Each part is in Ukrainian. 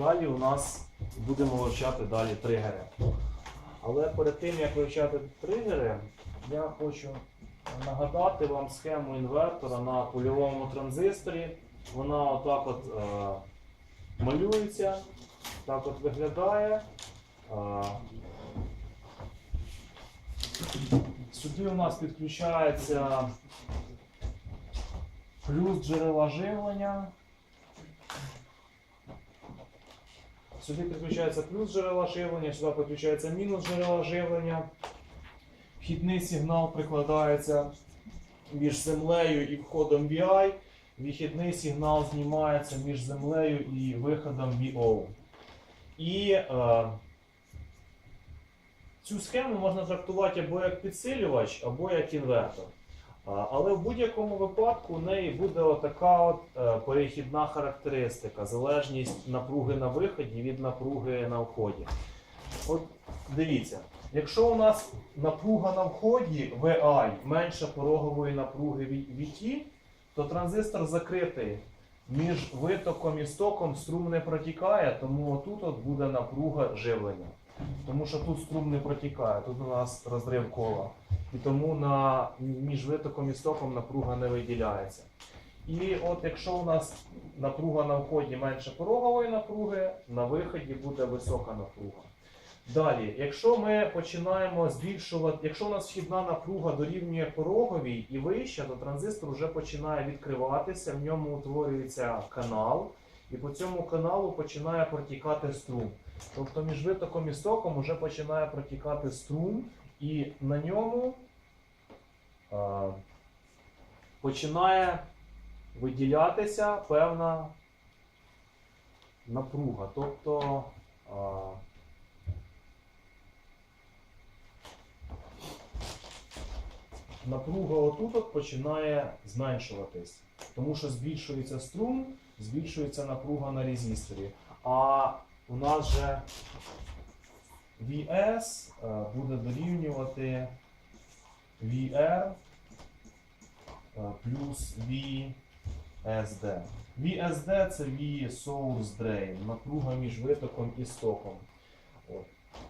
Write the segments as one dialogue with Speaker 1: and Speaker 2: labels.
Speaker 1: Далі у нас будемо вивчати далі тригери. Але перед тим як вивчати тригери, я хочу нагадати вам схему інвертора на польовому транзисторі. Вона отак от е, малюється, так от виглядає. Е, Сюди у нас підключається плюс джерела живлення. Сюди підключається плюс джерела живлення, сюди підключається мінус джерела живлення. Вхідний сигнал прикладається між землею і входом VI. Вихідний сигнал знімається між землею і виходом VO. І е, цю схему можна трактувати або як підсилювач, або як інвертор. Але в будь-якому випадку у неї буде отака от е, перехідна характеристика, залежність напруги на виході від напруги на вході. От дивіться, якщо у нас напруга на вході VI менше порогової напруги VT, то транзистор закритий. Між витоком і стоком струм не протікає, тому отут от буде напруга живлення. Тому що тут струм не протікає, тут у нас розрив кола. І тому на, між витоком і стоком напруга не виділяється. І от якщо у нас напруга на вході менше порогової напруги, на виході буде висока напруга. Далі, якщо ми починаємо збільшувати, якщо у нас вхідна напруга дорівнює пороговій і вища, то транзистор вже починає відкриватися, в ньому утворюється канал, і по цьому каналу починає протікати струм. Тобто між витоком і стоком вже починає протікати струм, і на ньому а, починає виділятися певна напруга. Тобто а, напруга отут от починає зменшуватись, тому що збільшується струм, збільшується напруга на резисторі. А у нас же VS е, буде дорівнювати VR е, плюс VSD. VSD це V source drain, напруга між витоком і стоком.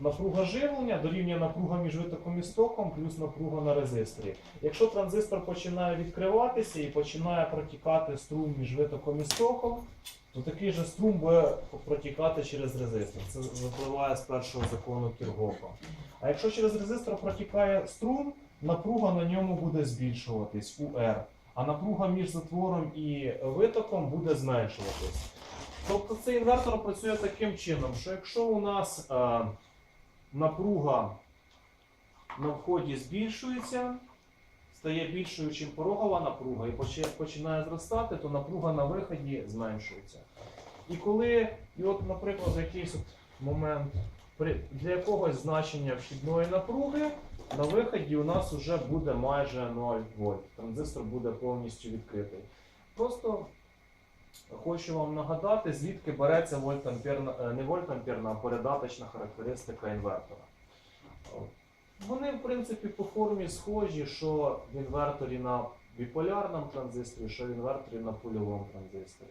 Speaker 1: Напруга живлення дорівнює напруга між витоком і стоком плюс напруга на резисторі. Якщо транзистор починає відкриватися і починає протікати струм між витоком і стоком, то такий же струм буде протікати через резистор. Це випливає з першого закону Кіргофа. А якщо через резистор протікає струм, напруга на ньому буде збільшуватись UR, а напруга між затвором і витоком буде зменшуватись. Тобто цей інвертор працює таким чином, що якщо у нас е, напруга на вході збільшується, стає більшою, ніж порогова напруга, і почи- починає зростати, то напруга на виході зменшується. І коли, і от, наприклад, якийсь от момент для якогось значення вхідної напруги, на виході у нас вже буде майже 0 вольт. Транзистор буде повністю відкритий. Просто хочу вам нагадати, звідки береться вольтамперна, е, не вольтамперна, а передаточна характеристика інвертора. Вони, в принципі, по формі схожі, що в інверторі на біполярному транзисторі, що в інверторі на польовому транзисторі.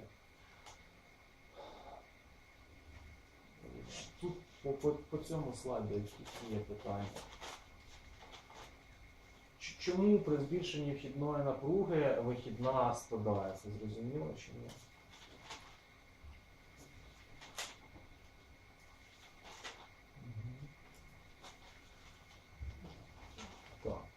Speaker 1: Тут по, по, по цьому слайді які є питання. Чому при збільшенні вхідної напруги вихідна спадає? Це зрозуміло чи ні? Мгм. Так.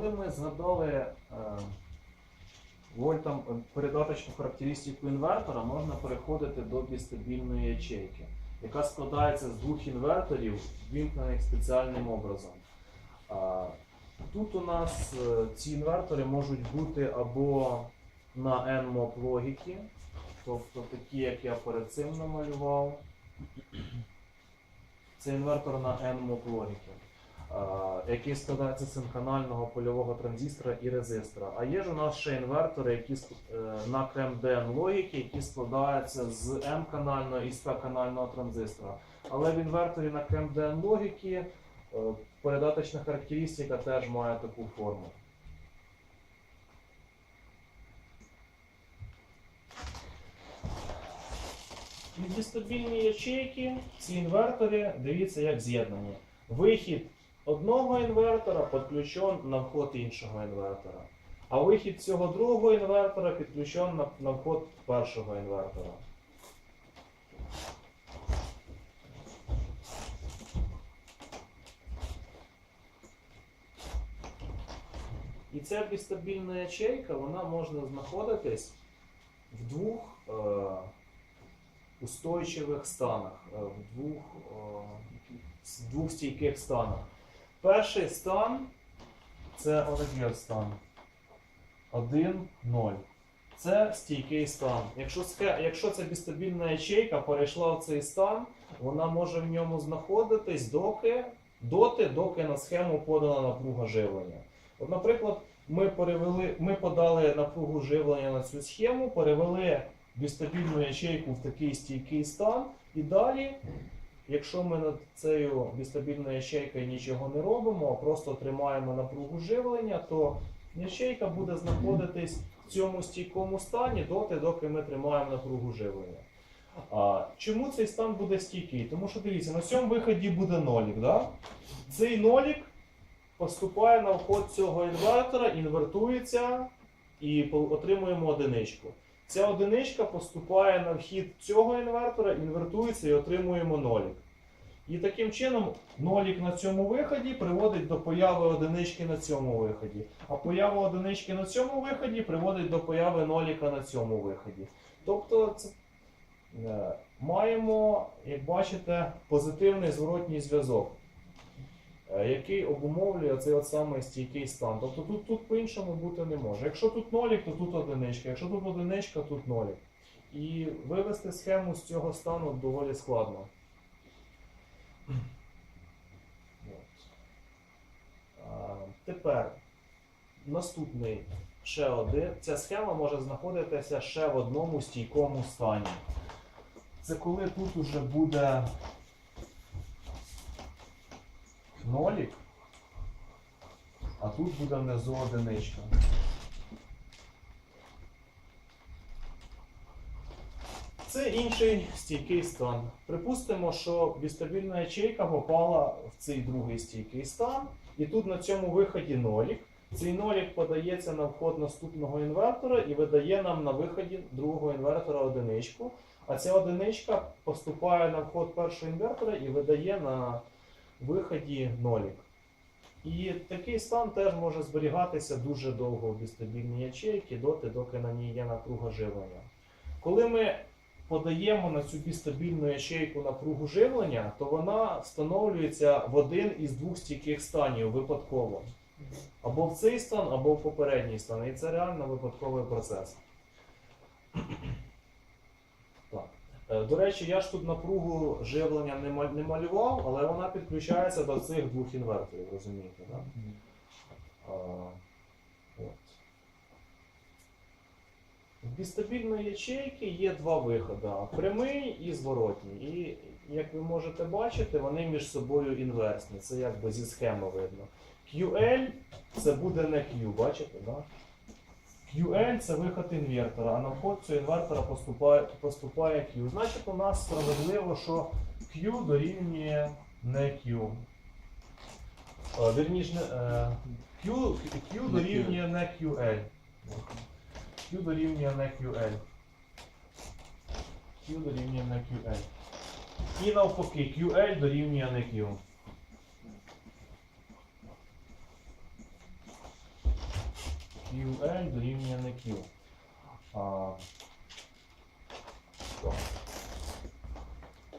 Speaker 1: Коли ми згадали е, вольтам е, передаточну характеристику інвертора, можна переходити до бістабільної ячейки, яка складається з двох інверторів, вімкнених спеціальним образом. Тут у нас е, ці інвертори можуть бути або на NMOP логіки, тобто такі, як я перед цим намалював. Це інвертор на NMOP логіки. Е, який складається з синканального польового транзистора і резистора. А є ж у нас ще інвертори, які е, на КМДН логіки, які складаються з М-канального і з П-канального транзистора. Але в інверторі на КМДН логіки е, передаточна характеристика теж має таку форму. Стабільні ячейки, ці інвертори, дивіться, як з'єднані. Вихід одного інвертора підключен на вход іншого інвертора. А вихід цього другого інвертора підключен на, на вход першого інвертора. І ця бістабільна ячейка, вона може знаходитись в двох е, устойчивих станах, е, в двох, е, двох стійких станах. Перший стан це отакий стан. 1, 0. Це стійкий стан. Якщо, якщо ця бістабільна ячейка перейшла в цей стан, вона може в ньому знаходитись доки, доти, доки на схему подана напруга живлення. От, наприклад, ми, перевели, ми подали напругу живлення на цю схему, перевели бістабільну ячейку в такий стійкий стан, і далі, якщо ми над цією бістабільною ячейкою нічого не робимо, а просто тримаємо напругу живлення, то ячейка буде знаходитись в цьому стійкому стані доти, доки ми тримаємо напругу живлення. А, чому цей стан буде стійкий? Тому що дивіться, на цьому виході буде нолік. Да? Цей нолік поступає на вход цього інвертора, інвертується і отримуємо одиничку. Ця одиничка поступає на вхід цього інвертора, інвертується і отримуємо нолік. І таким чином нолік на цьому виході приводить до появи одинички на цьому виході. А поява одинички на цьому виході приводить до появи ноліка на цьому виході. Тобто це, е, маємо, як бачите, позитивний зворотній зв'язок який обумовлює цей от самий стійкий стан. Тобто тут, тут по-іншому бути не може. Якщо тут нолік, то тут одиничка. Якщо тут одиничка, тут нолік. І вивести схему з цього стану доволі складно. Тепер наступний ще один. Ця схема може знаходитися ще в одному стійкому стані. Це коли тут уже буде нолік, а тут буде внизу одиничка. Це інший стійкий стан. Припустимо, що бістабільна ячейка попала в цей другий стійкий стан, і тут на цьому виході нолік. Цей нолік подається на вход наступного інвертора і видає нам на виході другого інвертора одиничку. А ця одиничка поступає на вход першого інвертора і видає на виході нолік. І такий стан теж може зберігатися дуже довго в бістабільній ячейці, доти, доки на ній є напруга живлення. Коли ми подаємо на цю бістабільну ячейку напругу живлення, то вона встановлюється в один із двох стійких станів випадково. Або в цей стан, або в попередній стан. І це реально випадковий процес. Е, До речі, я ж тут напругу живлення не малював, але вона підключається до цих двох інверторів, розумієте, так? А. В бістабільної ячейки є два виходи: прямий і зворотній. І як ви можете бачити, вони між собою інверсні. Це якби зі схеми видно. QL це буде не Q, бачите? Да? QL це виход інвертора, а на вход цього інвертора поступає, поступає Q. Значить, у нас справедливо, що Q дорівнює не Q. Е, Вірніше, не, е, Q, Q дорівнює не QL. Q дорівнює не QL. Q дорівнює не QL. І навпаки, QL дорівнює не Q. QL дорівнює не Q. А.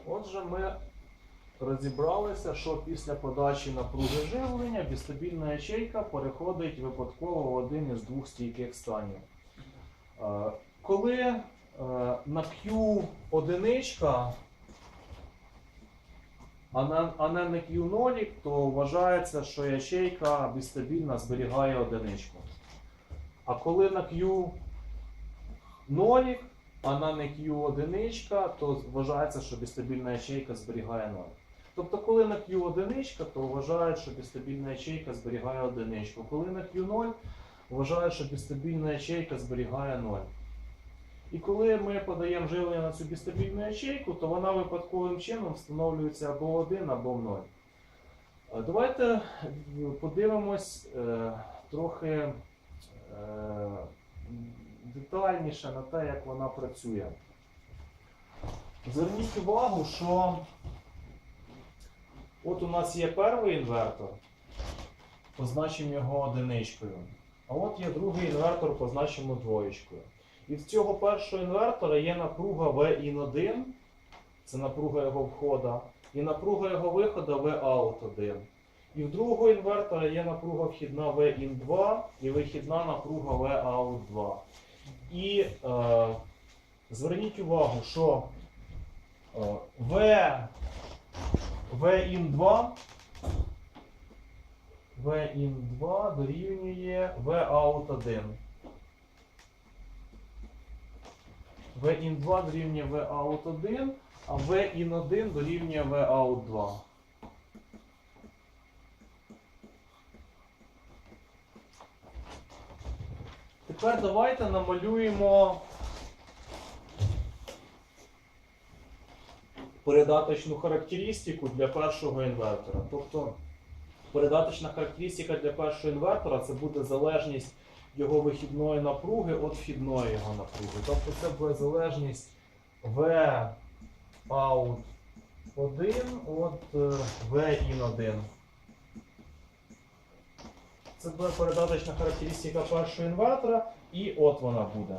Speaker 1: Отже, ми розібралися, що після подачі напруги живлення бістабільна ячейка переходить випадково в один із двох стійких станів. Коли е, на Q одиничка а, на, а не на Q нолік, то вважається, що ячейка бістабільна зберігає одиничку. А коли на Q нолік, а на не Q одиничка, то вважається, що бістабільна ячейка зберігає 0. Тобто, коли на Q одиничка, то вважають, що бістабільна ячейка зберігає одиничку. Коли на Q 0, вважають, що бістабільна ячейка зберігає 0. І коли ми подаємо живлення на цю бістабільну ячейку, то вона випадковим чином встановлюється або 1, або 0. Е, Давайте подивимось е, трохи детальніше на те, як вона працює. Зверніть увагу, що от у нас є перший інвертор, позначимо його одиничкою. А от є другий інвертор, позначимо двоєчкою. І в цього першого інвертора є напруга VIN1, це напруга його входа, і напруга його виходу VOUT1. І в другого інвертора є напруга вхідна VIN2 і вихідна напруга VOUT2. І е, зверніть увагу, що е, V, VIN2 VIN2 дорівнює VOUT1. VIN2 дорівнює VOUT1, а VIN1 дорівнює VOUT2. Тепер давайте намалюємо передаточну характеристику для першого інвертора. Тобто передаточна характеристика для першого інвертора це буде залежність його вихідної напруги від вхідної його напруги. Тобто це буде залежність V out 1 від е, V in 1. Це буде передаточна характеристика першого інвертора, і от вона буде.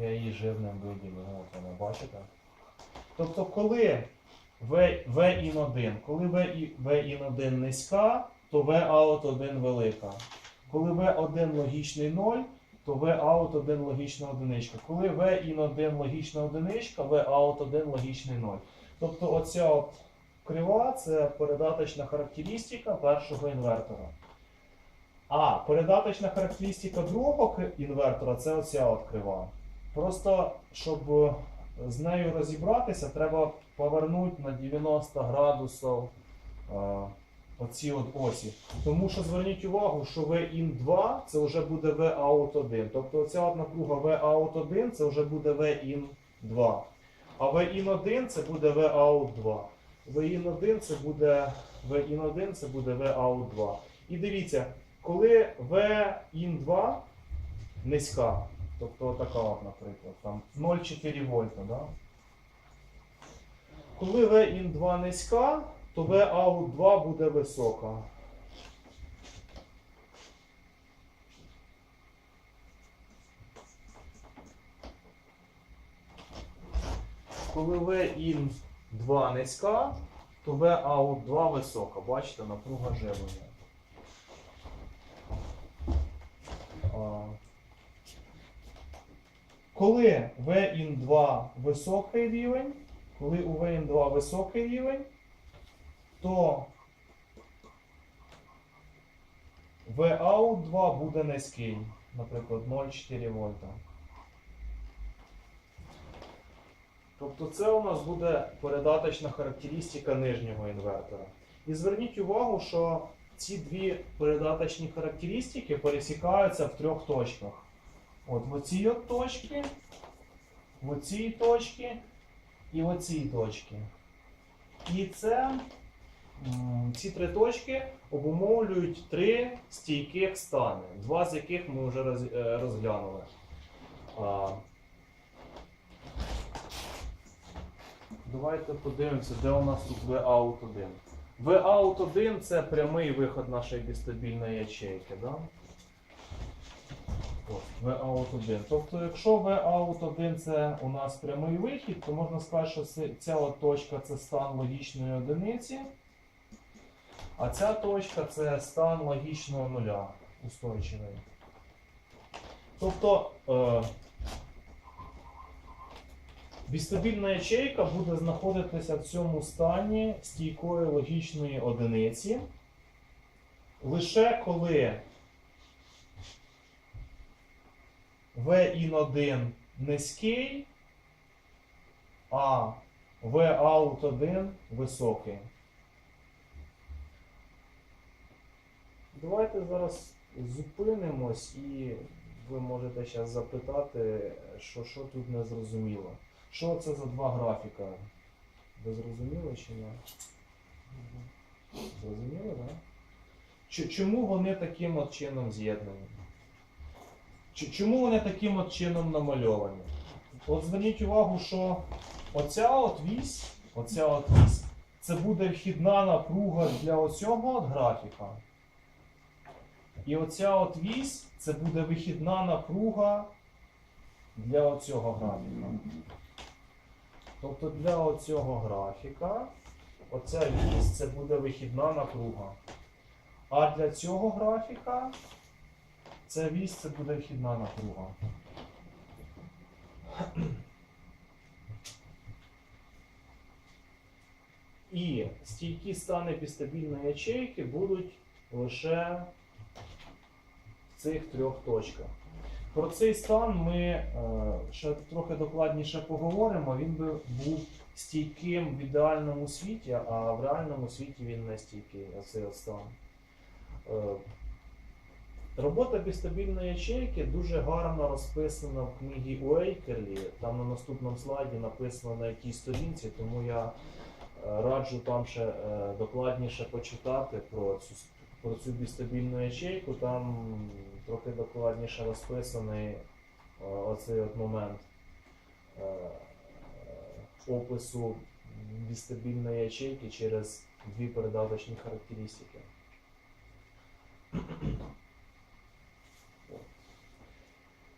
Speaker 1: Я її жирним виділив, от вона, бачите? Тобто, коли V, v in 1, коли V, і- v in 1 низька, то V out 1 велика. Коли V1 логічний 0, то V out 1 логічна одиничка. Коли V in 1 логічна одиничка, V out 1 логічний 0. Тобто оця от крива це передаточна характеристика першого інвертора. А передаточна характеристика другого інвертора це оця от крива. Просто щоб е, з нею розібратися, треба повернути на 90 градусів е, оці от осі. Тому що зверніть увагу, що V-IN2 це вже буде V-OUT1. Тобто оця от напруга V-OUT1 це вже буде V-IN2. А V-IN1 це буде V-OUT2. V-IN1 це буде V-IN1 це буде V-OUT2. І дивіться, коли V-IN2 низька, тобто така наприклад, там 0,4 вольта, да? Коли V-IN2 низька, то V-OUT2 буде висока. Коли V-IN2 низька, то V-OUT2 висока. Бачите, напруга живлення. Коли V-IN2 високий рівень, коли у VN2 високий рівень, то VOUT2 буде низький, наприклад, 0,4 вольта. Тобто це у нас буде передаточна характеристика нижнього інвертора. І зверніть увагу, що ці дві передаточні характеристики пересікаються в трьох точках. От в оцій от точці, в оцій точці і в оцій точці. І це ці три точки обумовлюють три стійких стани, два з яких ми вже е, розглянули. А, давайте подивимося, де у нас тут V-out 1. V-out 1 це прямий виход нашої бістабільної ячейки. Да? От, V-out1. Тобто, якщо V-out1 це у нас прямий вихід, то можна сказати, що ця точка це стан логічної одиниці, а ця точка це стан логічного нуля устойчивий. Тобто, е, Бістабільна ячейка буде знаходитися в цьому стані стійкої логічної одиниці. Лише коли V-in1 низький, а V-out1 високий. Давайте зараз зупинимось і ви можете зараз запитати, що, що тут не зрозуміло. Що це за два графіка? Ви зрозуміли чи ні? Зрозуміли, так? Да? Чому вони таким от чином з'єднані? Чому вони таким от чином намальовані? От зверніть увагу, що оця от вісь, оця от вісь, це буде вхідна напруга для оцього от графіка. І оця от вісь це буде вихідна напруга для оцього графіка. Тобто для оцього графіка оця вісь це буде вихідна напруга. А для цього графіка це буде вхідна напруга. І стійкі стани підстабільної ячейки будуть лише в цих трьох точках. Про цей стан ми е, ще трохи докладніше поговоримо. Він би був стійким в ідеальному світі, а в реальному світі він не стійкий, цей стан. Е, Робота біостабільної ячейки дуже гарно розписана в книгі Уейкерлі. Там на наступному слайді написано на якій сторінці, тому я е, раджу там ще докладніше почитати про цю, про цю біостабільну ячейку. Там трохи докладніше розписаний е, оцей от момент е, е, опису біостабільної ячейки через дві передаточні характеристики.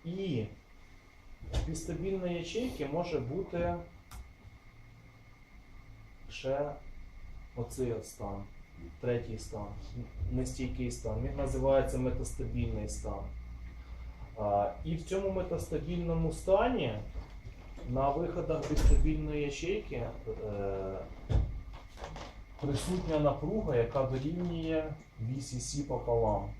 Speaker 1: І від стабільної ячейки може бути ще оцей от стан, третій стан, нестійкий стан. Він називається метастабільний стан. І в цьому метастабільному стані на виходах від стабільної ячейки е, присутня напруга, яка дорівнює Сі пополам.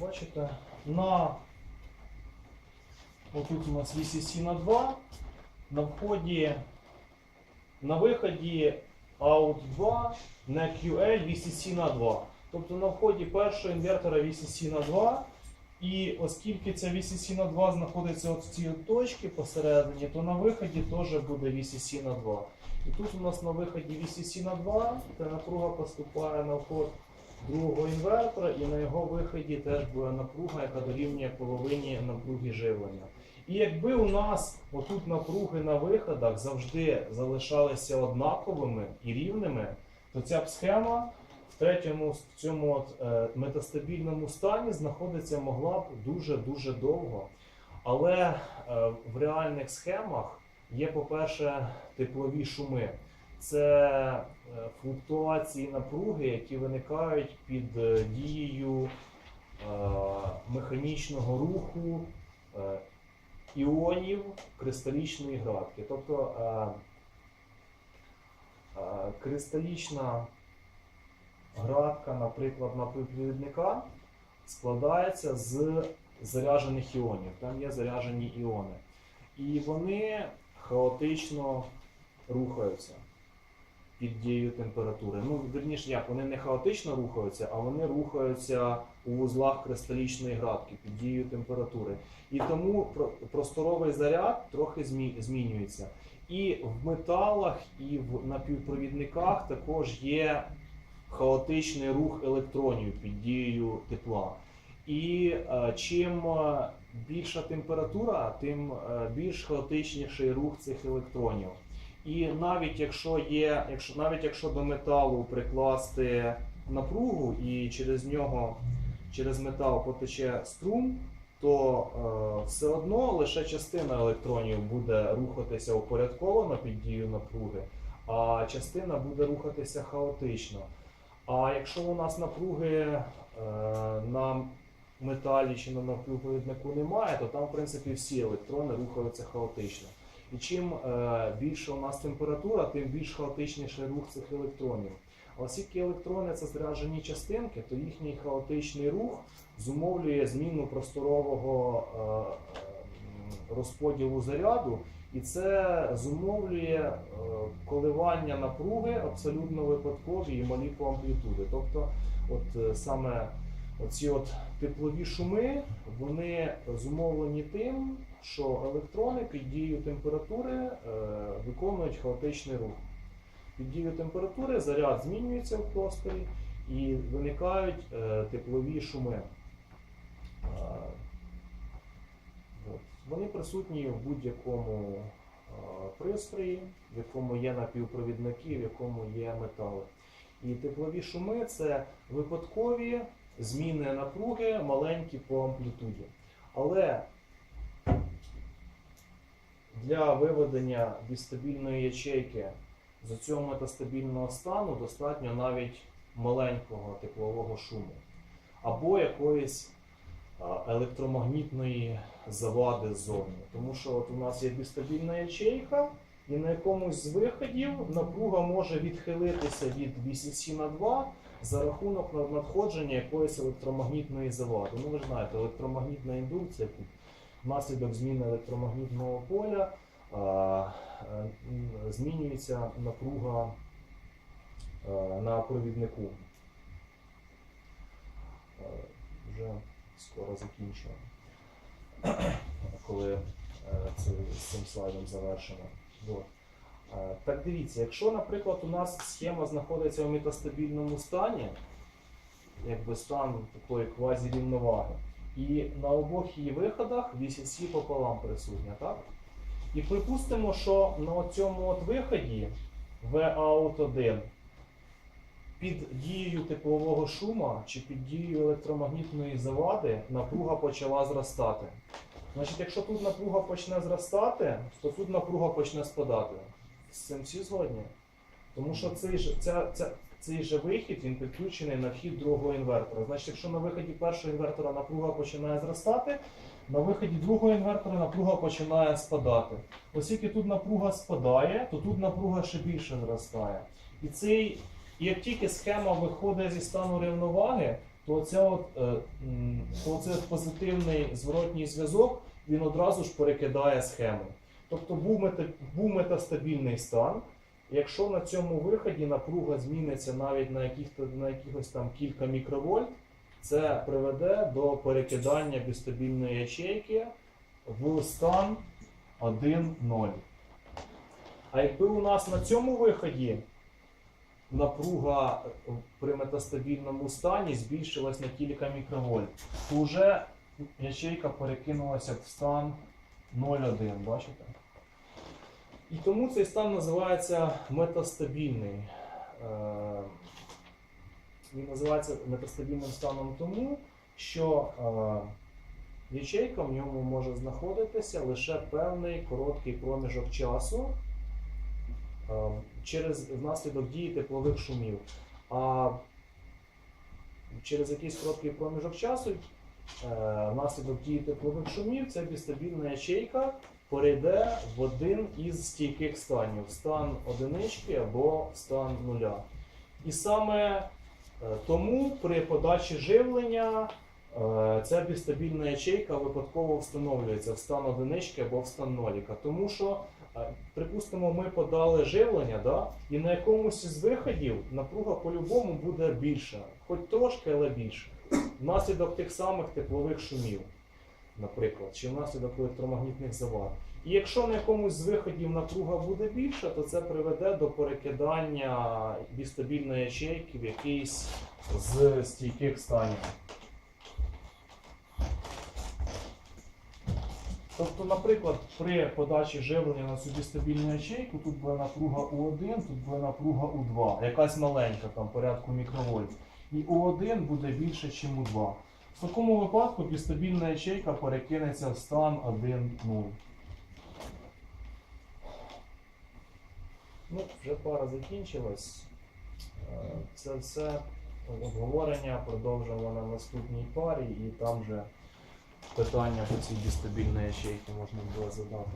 Speaker 1: От, бачите, на отут у нас VCC на 2, на вході, на виході out 2 на QL VCC на 2. Тобто на вході першого інвертора VCC на 2. І оскільки ця VCC на 2 знаходиться от в цій точці посередині, то на виході теж буде VCC на 2. І тут у нас на виході VCC на 2, та напруга поступає на вход другого інвертора, і на його виході теж буде напруга, яка дорівнює половині напруги живлення. І якби у нас отут напруги на виходах завжди залишалися однаковими і рівними, то ця б схема в третьому в цьому от, е, метастабільному стані знаходиться могла б дуже-дуже довго. Але е, в реальних схемах є, по-перше, теплові шуми. Це е, флуктуації напруги, які виникають під е, дією е, механічного руху іонів кристалічної градки. Тобто кристалічна градка, наприклад, напівпровідника складається з заряджених іонів. Там є заряджені іони. І вони хаотично рухаються під дією температури. Ну, верніше, як, вони не хаотично рухаються, а вони рухаються у вузлах кристалічної градки під дією температури. І тому просторовий заряд трохи змінюється. І в металах, і в напівпровідниках також є хаотичний рух електронів під дією тепла. І е, чим е, більша температура, тим е, більш хаотичніший рух цих електронів. І навіть якщо є, якщо навіть якщо до металу прикласти напругу і через нього, через метал потече струм, то е, все одно лише частина електронів буде рухатися упорядковано під дією напруги, а частина буде рухатися хаотично. А якщо у нас напруги е, на металі чи на напівпровіднику немає, то там, в принципі, всі електрони рухаються хаотично. І чим е, більше у нас температура, тим більш хаотичніший рух цих електронів. Оскільки електрони це заряджені частинки, то їхній хаотичний рух зумовлює зміну просторового е, розподілу заряду, і це зумовлює е, коливання напруги абсолютно випадкові і малі по амплітуди. Тобто, от саме оці от теплові шуми, вони зумовлені тим, що електрони під дією температури е, виконують хаотичний рух. Під дією температури заряд змінюється в просторі і виникають е, теплові шуми. Е. Вони присутні в будь-якому пристрої, в якому є напівпровідники, в якому є метали. І теплові шуми це випадкові зміни напруги, маленькі по амплітуді. Але для виведення бістабільної ячейки з цього метастабільного стану достатньо навіть маленького теплового шуму або якоїсь електромагнітної завади ззовні. Тому що от у нас є бістабільна ячейка, і на якомусь з виходів напруга може відхилитися від VCC на 2 за рахунок надходження якоїсь електромагнітної завади. Ну ви ж знаєте, електромагнітна індукція внаслідок зміни електромагнітного поля е, м, змінюється напруга е, на провіднику. Е, Вже скоро закінчуємо, коли е, з цим слайдом завершено. Е, Так дивіться, якщо, наприклад, у нас схема знаходиться в метастабільному стані, якби стан такої квазірівноваги, і на обох її виходах VCC пополам присутня, так? І припустимо, що на цьому от виході V-out1 під дією теплового шума чи під дією електромагнітної завади напруга почала зростати. Значить, якщо тут напруга почне зростати, то тут напруга почне спадати. З цим всі згодні? Тому що цей ця, ця, цей же вихід він підключений на вхід другого інвертора. Значить, якщо на виході першого інвертора напруга починає зростати, на виході другого інвертора напруга починає спадати. Оскільки тут напруга спадає, то тут напруга ще більше зростає. І цей, як тільки схема виходить зі стану рівноваги, то, оця от, е, то позитивний зворотній зв'язок він одразу ж перекидає схему. Тобто був метастабільний стан. Якщо на цьому виході напруга зміниться навіть на, на якихось там кілька мікровольт, це приведе до перекидання бістабільної ячейки в стан 1,0. А якби у нас на цьому виході напруга при метастабільному стані збільшилась на кілька мікровольт, то вже ячейка перекинулася в стан 0,1, бачите? І тому цей стан називається метастабільний. Е, Він називається метастабільним станом тому, що е, ячейка в ньому може знаходитися лише певний короткий проміжок часу е, через внаслідок дії теплових шумів. А через якийсь короткий проміжок часу, внаслідок дії теплових шумів, ця бістабільна ячейка перейде в один із стійких станів стан одинички або стан нуля. І саме е, тому при подачі живлення е, ця бістабільна ячейка випадково встановлюється в стан одинички або в стан ноліка. Тому що, е, припустимо, ми подали живлення, да, і на якомусь із виходів напруга по-любому буде більша, хоч трошки, але більше. Внаслідок тих самих теплових шумів наприклад, чи внаслідок електромагнітних завад. І якщо на якомусь з виходів напруга буде більша, то це приведе до перекидання бістабільної ячейки в якийсь з стійких станів. Тобто, наприклад, при подачі живлення на собі стабільну ячейку, тут буде напруга У1, тут буде напруга У2, якась маленька, там порядку мікровольт. І У1 буде більше, ніж У2. В такому випадку бістабільна ячейка перекинеться в стан 1-0. Ну, вже пара закінчилась. Е, Це все обговорення продовжимо на наступній парі, і там вже питання по цій бістабільної ячейки можна було задати.